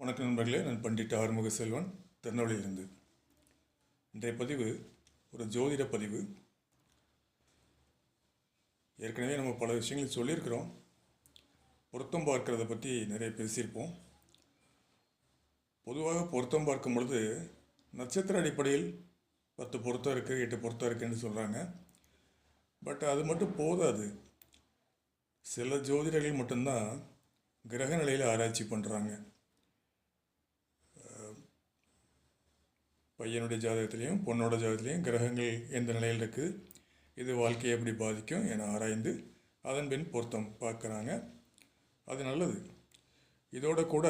வணக்கம் நண்பர்களே நான் பண்டிட் ஆறுமுக செல்வன் திருநெல்வேலியிலிருந்து. இன்றைய பதிவு ஒரு ஜோதிட பதிவு. ஏற்கனவே நம்ம பல விஷயங்கள் சொல்லியிருக்கிறோம். பொருத்தம் பார்க்கிறத பற்றி நிறைய பேசியிருப்போம். பொதுவாக பொருத்தம் பார்க்கும் பொழுது நட்சத்திர அடிப்படையில் பத்து பொருத்தம் இருக்குது எட்டு பொருத்தம் இருக்குன்னு சொல்கிறாங்க பட் அது மட்டும் போதாது. சில ஜோதிடர்கள் மட்டும்தான் கிரக நிலையில் ஆராய்ச்சி பண்ணுறாங்க பையனுடைய ஜாதகத்துலேயும் பொண்ணோட ஜாதகத்துலேயும் கிரகங்கள் எந்த நிலையில் இருக்குது இது வாழ்க்கையை எப்படி பாதிக்கும் என ஆராய்ந்து அதன் பின் பொருத்தம் பார்க்குறாங்க. அது நல்லது. இதோட கூட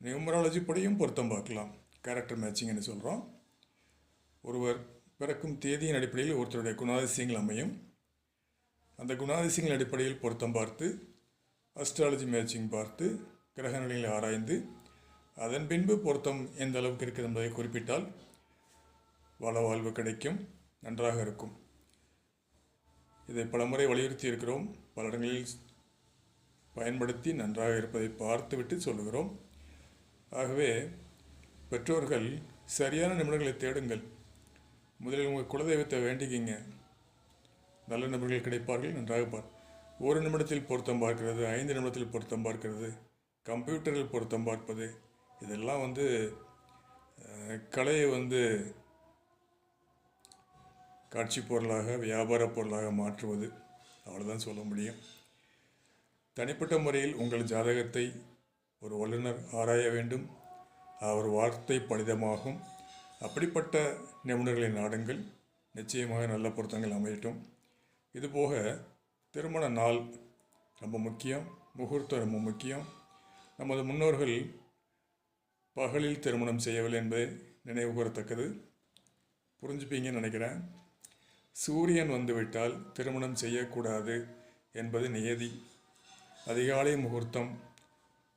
நியூமராலஜி படியும் பொருத்தம் பார்க்கலாம். கேரக்டர் மேட்சிங்னு சொல்கிறோம் ஒருவர் பிறக்கும் தேதியின் அடிப்படையில் ஒருத்தருடைய குணாதிசயங்கள் அமையும். அந்த குணாதிசயங்கள் அடிப்படையில் பொருத்தம் பார்த்து அஸ்ட்ராலஜி மேட்சிங் பார்த்து கிரக நிலைகளை ஆராய்ந்து அதன் பின்பு பொருத்தம் எந்த அளவுக்கு இருக்குது என்பதை குறிப்பிட்டால் வள வாழ்வு கிடைக்கும் நன்றாக இருக்கும். இதை பலமுறை வலியுறுத்தி இருக்கிறோம். பல இடங்களில் பயன்படுத்தி நன்றாக இருப்பதை பார்த்துவிட்டு சொல்லுகிறோம். ஆகவே பெற்றோர்கள் சரியான நிமிடங்களை தேடுங்கள். முதலில் உங்கள் குலதெய்வத்தை வேண்டிக்கிங்க. நல்ல நிபுணர்கள் கிடைப்பார்கள் நன்றாக பார். ஒரு நிமிடத்தில் பொருத்தம் பார்க்கிறது ஐந்து நிமிடத்தில் பொருத்தம் பார்க்கிறது கம்ப்யூட்டரில் பொருத்தம் பார்ப்பது இதெல்லாம் வந்து கலையை வந்து காட்சி பொருளாக வியாபார பொருளாக மாற்றுவது அவ்வளோதான் சொல்ல முடியும். தனிப்பட்ட முறையில் உங்கள் ஜாதகத்தை ஒரு வல்லுநர் ஆராய வேண்டும். அவர் வார்த்தை பலிதமாகும். அப்படிப்பட்ட நிபுணர்களை நாடுங்கள் நிச்சயமாக நல்ல பொருத்தங்கள் அமையட்டும். இதுபோக திருமண நாள் ரொம்ப முக்கியம். முகூர்த்தம் ரொம்ப முக்கியம். நமது முன்னோர்கள் பகலில் திருமணம் செய்யவில்லை என்பதை நினைவு கூறத்தக்கது. புரிஞ்சுப்பீங்கன்னு நினைக்கிறேன். சூரியன் வந்துவிட்டால் திருமணம் செய்யக்கூடாது என்பது நியதி. அதிகாலை முகூர்த்தம்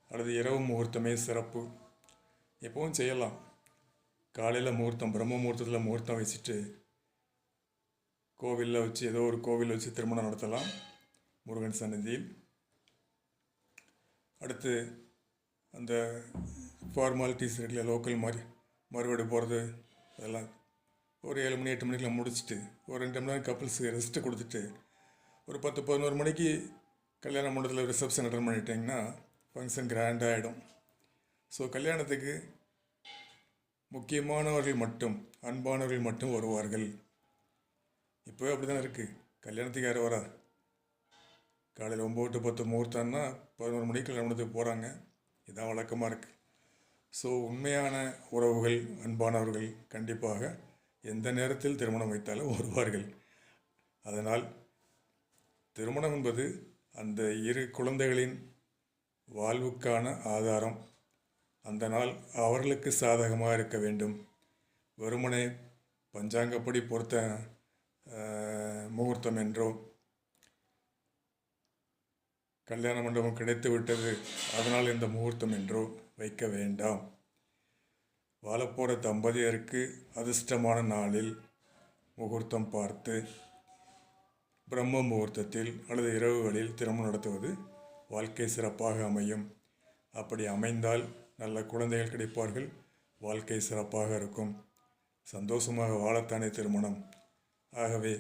அல்லது இரவு முகூர்த்தமே சிறப்பு. எப்பவும் செய்யலாம். காலையில் முகூர்த்தம் பிரம்ம முகூர்த்தத்தில் முகூர்த்தம் வச்சுட்டு கோவிலில் வச்சு ஏதோ ஒரு கோவில் வச்சு திருமணம் நடத்தலாம். முருகன் சன்னதியில் அடுத்து அந்த ஃபார்மாலிட்டிஸ் இருக்குல்ல லோக்கல் மாதிரி மறுபடியும் போகிறது அதெல்லாம். ஒரு ஏழு மணி எட்டு மணிக்கெலாம் முடிச்சுட்டு ஒரு ரெண்டு மணி நேரம் கப்புள்ஸுக்கு ரெஸ்ட்டு கொடுத்துட்டு ஒரு பத்து பதினோரு மணிக்கு கல்யாண மண்டபத்தில் ரிசப்ஷன் அட்டன் பண்ணிட்டீங்கன்னா ஃபங்க்ஷன் கிராண்டாக ஆகிடும் ஸோ கல்யாணத்துக்கு முக்கியமானவர்கள் மட்டும் அன்பானவர்கள் மட்டும் வருவார்கள். இப்போவே அப்படி தான் இருக்குது கல்யாணத்துக்கு யாரும் வரா? காலையில் ஒம்பது டு பத்து முகூர்த்தம்னா பதினோரு மணிக்கு கல்யாணத்துக்கு போகிறாங்க இதான் வழக்கமாக இருக்குது ஸோ உண்மையான உறவுகள் அன்பானவர்கள் கண்டிப்பாக எந்த நேரத்தில் திருமணம் வைத்தாலும் வருவார்கள். அதனால் திருமணம் என்பது அந்த இரு குழந்தைகளின் வாழ்வுக்கான ஆதாரம். அந்த நாள் அவர்களுக்கு சாதகமாக இருக்க வேண்டும். வெறுமனே பஞ்சாங்கப்படி பொறுத்த முகூர்த்தம் என்றோ கல்யாண மண்டபம் கிடைத்து விட்டது. அதனால் இந்த முகூர்த்தம் என்றோ வைக்க வேண்டாம். வாழப்போகிற தம்பதியருக்கு அதிர்ஷ்டமான நாளில் முகூர்த்தம் பார்த்து பிரம்ம முகூர்த்தத்தில் அல்லது இரவுகளில் திருமணம் நடத்துவது வாழ்க்கை சிறப்பாக அமையும். அப்படி அமைந்தால் நல்ல குழந்தைகள் கிடைப்பார்கள். வாழ்க்கை சிறப்பாக இருக்கும். சந்தோஷமாக வாழத்தானே திருமணம். ஆகவே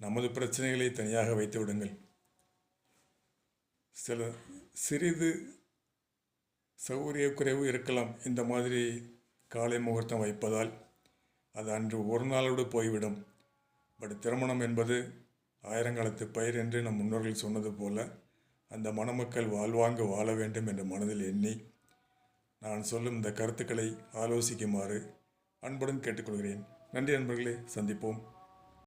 நமது பிரச்சனைகளை தனியாக வைத்து விடுங்கள். சில சிறிது சௌகரிய குறைவு இருக்கலாம் இந்த மாதிரி காலை முகூர்த்தம் வைப்பதால் அது அன்று ஒரு நாளோடு போய்விடும். பட் திருமணம் என்பது ஆயிரங்காலத்து பயிர் என்று நம் முன்னோர்கள் சொன்னது போல அந்த மணமக்கள் வாழ்வாங்கு வாழ வேண்டும் என்று மனதில் எண்ணி நான் சொல்லும் இந்த கருத்துக்களை ஆலோசிக்குமாறு அன்புடன் கேட்டுக்கொள்கிறேன். நன்றி நண்பர்களே சந்திப்போம்.